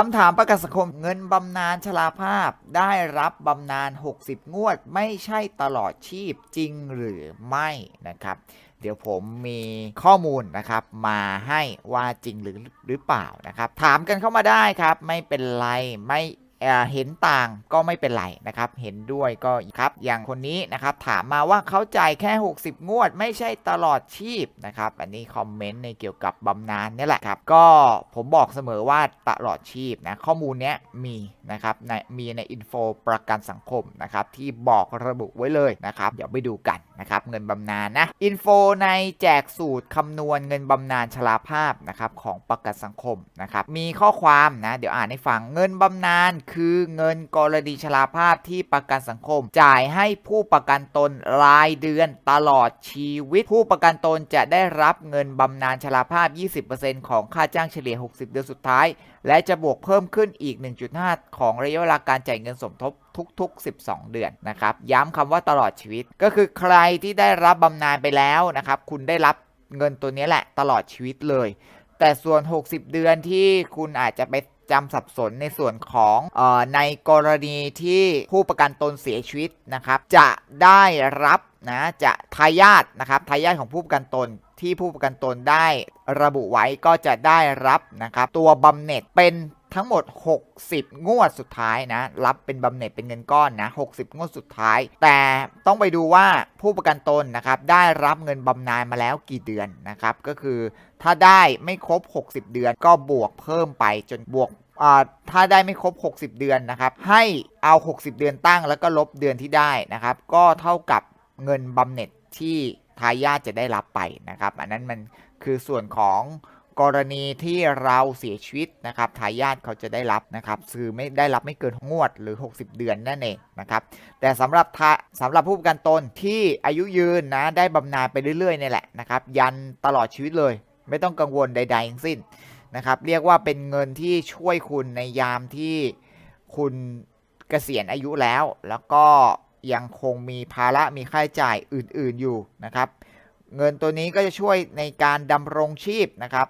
คำถามประกันสังคมเงินบำนาญชราภาพได้รับบำนาญ 60 งวด ไม่ใช่ตลอดชีพจริงหรือไม่นะครับ เดี๋ยวผมมีข้อมูลนะครับ มาให้ว่าจริงหรือหรือเปล่านะครับ ถามกันเข้ามาได้ครับ ไม่เป็นไรไม่ เห็นต่างก็ไม่เป็นไรนะครับเห็นด้วยก็ครับอย่างคนนี้นะครับถามมาว่าเขาจ่ายแค่ 60 งวด ไม่ใช่ตลอดชีพนะครับอันนี้คอมเมนต์ในเกี่ยวกับบำนาญนี่แหละครับก็ผมบอกเสมอว่าตลอดชีพนะข้อมูลเนี้ยมีนะครับในมีในอินโฟประกันสังคมนะครับที่บอกระบุไว้เลยนะครับเดี๋ยวไปดูกัน นะครับเงินบำนาญนะอินโฟในแจกสูตรคำนวณเงินบำนาญชราภาพนะครับของประกันสังคมนะครับมีข้อความนะเดี๋ยวอ่านให้ฟังเงินบำนาญคือเงินกรณีชราภาพที่ประกันสังคม จ่ายให้ผู้ประกันตนรายเดือนตลอดชีวิต ผู้ประกันตนจะได้รับเงินบำนาญชราภาพ 20%ของค่าจ้างเฉลี่ย 60 เดือนสุดท้าย และจะบวกเพิ่มขึ้นอีก 1.5 ของระยะเวลาการจ่ายเงินสมทบ ทุก ๆ 12 เดือนนะครับ ย้ำคำว่าตลอดชีวิต ก็คือใครที่ได้รับบำนาญไปแล้วนะครับคุณได้รับเงินตัวนี้แหละตลอดชีวิตเลย แต่ส่วน 60 เดือนที่คุณอาจจะไปจำสับสนในส่วนของออในกรณีที่ผู้ประกันตนเสียชีวิตนะครับ จะได้รับนะจะทายาทนะครับทายาทของผู้ประกันตนที่ผู้ประกันตนได้ระบุไว้ก็จะได้รับนะครับตัวบำเหน็จเป็น ทั้งหมด 60 งวดสุดท้ายนะ รับเป็นบำเหน็จเป็นเงินก้อนนะ 60 งวดสุดท้าย แต่ต้องไปดูว่าผู้ประกันตนนะครับได้รับเงินบำนาญมาแล้วกี่เดือนนะครับ ก็คือถ้าได้ไม่ครบ 60 เดือนก็บวกเพิ่มไปจนบวกถ้าได้ไม่ครบ 60 เดือนนะครับ ให้เอา 60 เดือนตั้งแล้วก็ลบเดือนที่ได้นะครับ ก็เท่ากับเงินบำเหน็จที่ทายาทจะได้รับไปนะครับ อันนั้นมันคือส่วนของ กรณีที่เราเสียชีวิตนะครับทายาทเขาจะได้รับนะครับคือไม่ได้รับไม่เกินงวดหรือ 60 เดือนนั่นเองนะครับแต่สำหรับทาสำหรับผู้ประกันตนที่อายุยืนนะได้บำนาญไปเรื่อยๆนี่แหละนะครับยันตลอดชีวิตเลย ไม่ต้องกังวลใดๆทั้งสิ้นนะครับเรียกว่าเป็นเงินที่ช่วยคุณในยามที่คุณเกษียณอายุแล้ว แล้วก็ยังคงมีภาระมีค่าใช้จ่ายอื่นๆอยู่นะครับ เงินตัวนี้ก็จะช่วยในการดำรงชีพนะครับ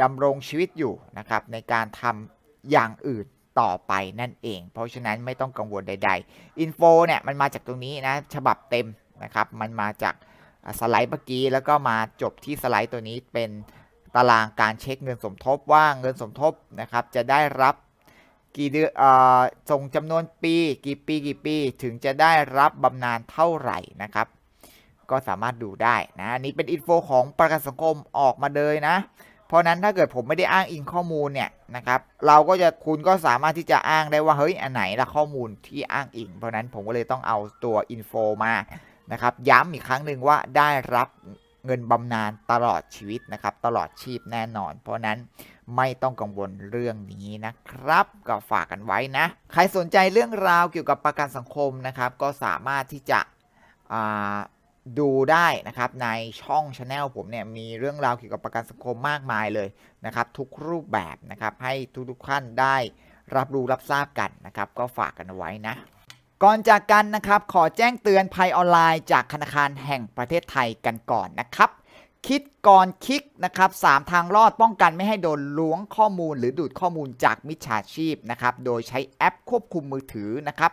ดำรงชีวิตอยู่นะครับในการทำอย่างอื่นต่อไปนั่นเอง เพราะฉะนั้นไม่ต้องกังวลใด ๆ อินโฟเนี่ยมันมาจากตรงนี้นะฉบับเต็มนะครับ มันมาจากสไลด์เมื่อกี้แล้วก็มาจบที่สไลด์ตัวนี้เป็นตารางการเช็คเงินสมทบว่าเงินสมทบนะครับจะได้รับกี่เดือนส่งจำนวนปีกี่ปีกี่ปี ถึงจะได้รับบำนาญเท่าไหร่นะครับ ก็สามารถดูได้นะนนี้เป็นอินโฟของประกันสังคมออกมาเลยนะ เพราะนั้นถ้าเกิดผมไม่ได้อ้างอิงข้อมูลเนี่ยนะครับเราก็จะคุณก็สามารถที่จะอ้างได้ว่าเฮ้ยอันไหนละข้อมูลที่อ้างอิง เพราะนั้นผมก็เลยต้องเอาตัวอินโฟมานะครับย้ำอีกครั้งหนึ่งว่าได้รับเงินบำนาญตลอดชีวิตนะครับตลอดชีพแน่นอน เพราะนั้นไม่ต้องกังวลเรื่องนี้นะครับ ก็ฝากกันไว้นะ ใครสนใจเรื่องราวเกี่ยวกับประกันสังคมนะครับ ก็สามารถที่จะอ่า ดูได้นะครับในช่องช anel ผมเนี่ยมีเรื่องราวเกี่ยวกับประกันสังคมมากมายเลยนะครับ ทุกรูปแบบนะครับให้ทุกๆท่านได้รับรู้รับทราบกันนะครับ ก็ฝากกันไว้นะ ก่อนจากกันนะครับขอแจ้งเตือนภัยออนไลน์จากธนาคารแห่งประเทศไทยกันก่อนนะครับคิดก่อนคลิกนะครับสามทางรอดป้องกันไม่ให้โดนล้วงข้อมูล หรือดูดข้อมูลจากมิจฉาชีพนะครับ โดยใช้แอปควบคุมมือถือนะครับ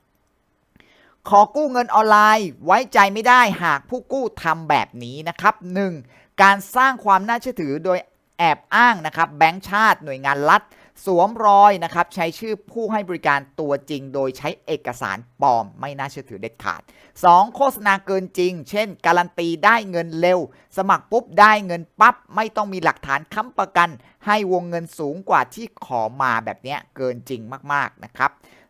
ขอกู้เงินออนไลน์ไว้ใจไม่ได้หากผู้กู้ทำแบบนี้นะครับ 1. การสร้างความน่าเชื่อถือโดยแอบอ้างนะครับแบงก์ชาติหน่วยงานรัฐ สวมรอยนะครับใช้ชื่อผู้ให้บริการตัวจริง โดยใช้เอกสารปลอมไม่น่าเชื่อถือเด็ดขาด 2. โฆษณาเกินจริง เช่น การันตีได้เงินเร็ว สมัครปุ๊บได้เงินปั๊บไม่ต้องมีหลักฐานค้ำประกัน ให้วงเงินสูงกว่าที่ขอมาแบบนี้เกินจริงมากๆนะครับ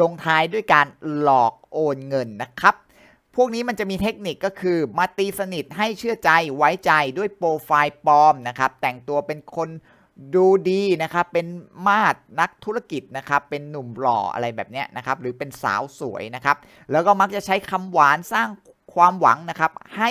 ลงท้ายด้วยการหลอกโอนเงินนะครับ พวกนี้มันจะมีเทคนิคก็คือมาตีสนิทให้เชื่อใจไว้ใจด้วยโปรไฟล์ปลอมนะครับ แต่งตัวเป็นคนดูดีนะครับ เป็นมาดนักธุรกิจนะครับ เป็นหนุ่มหล่ออะไรแบบนี้นะครับ หรือเป็นสาวสวยนะครับ แล้วก็มักจะใช้คำหวานสร้างความหวังนะครับ ให้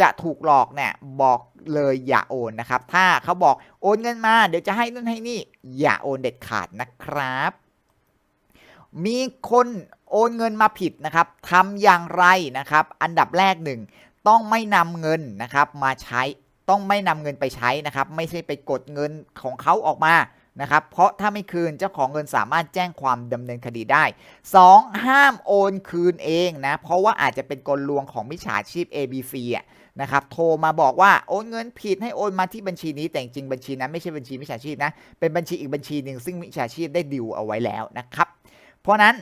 จะถูกหลอกเนี่ยบอกเลยอย่าโอนนะครับ ถ้าเขาบอกโอนเงินมา เดี๋ยวจะให้นู่นให้นี่ อย่าโอนเด็ดขาดนะครับ มีคนโอนเงินมาผิดนะครับทำอย่างไรนะครับ อันดับแรกหนึ่งต้องไม่นำเงินนะครับมาใช้ต้องไม่นำเงินไปใช้นะครับ ไม่ใช่ไปกดเงินของเขาออกมา นะครับ เพราะถ้าไม่คืนเจ้าของเงินสามารถแจ้งความดำเนินคดีได้ 2. ห้ามโอนคืนเองนะ เพราะว่าอาจจะเป็นกลลวงของมิจฉาชีพ ABC อะนะครับ โทรมาบอกว่าโอนเงินผิดให้โอนมาที่บัญชีนี้ แต่จริงบัญชีนั้นไม่ใช่บัญชีมิจฉาชีพนะ เป็นบัญชีอีกบัญชีหนึ่งซึ่งมิจฉาชีพได้ดิวเอาไว้แล้วนะครับ เพราะนั้น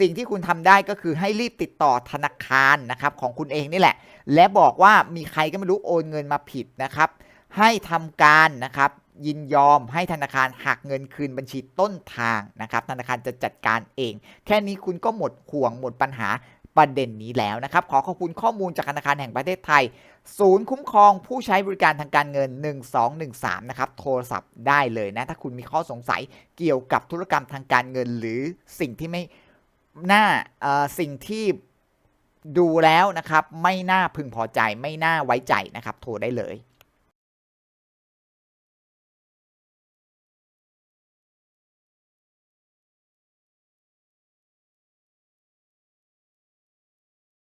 สิ่งที่คุณทำได้ก็คือให้รีบติดต่อธนาคารนะครับของคุณเองนี่แหละ และบอกว่ามีใครก็ไม่รู้โอนเงินมาผิดนะครับ ให้ทำการนะครับ ยินยอมให้ธนาคารหักเงินคืนบัญชีต้นทางนะครับ ธนาคารจะจัดการเอง แค่นี้คุณก็หมดห่วงหมดปัญหาประเด็นนี้แล้วนะครับ ขอขอบคุณข้อมูลจากธนาคารแห่งประเทศไทย ศูนย์คุ้มครองผู้ใช้บริการทางการเงิน 1213 นะครับ โทรศัพท์ได้เลยนะ ถ้าคุณมีข้อสงสัยเกี่ยวกับธุรกรรมทางการเงิน หรือสิ่งที่ไม่น่าสิ่งที่ดูแล้วนะครับ ไม่น่าพึงพอใจไม่น่าไว้ใจนะครับ โทรได้เลย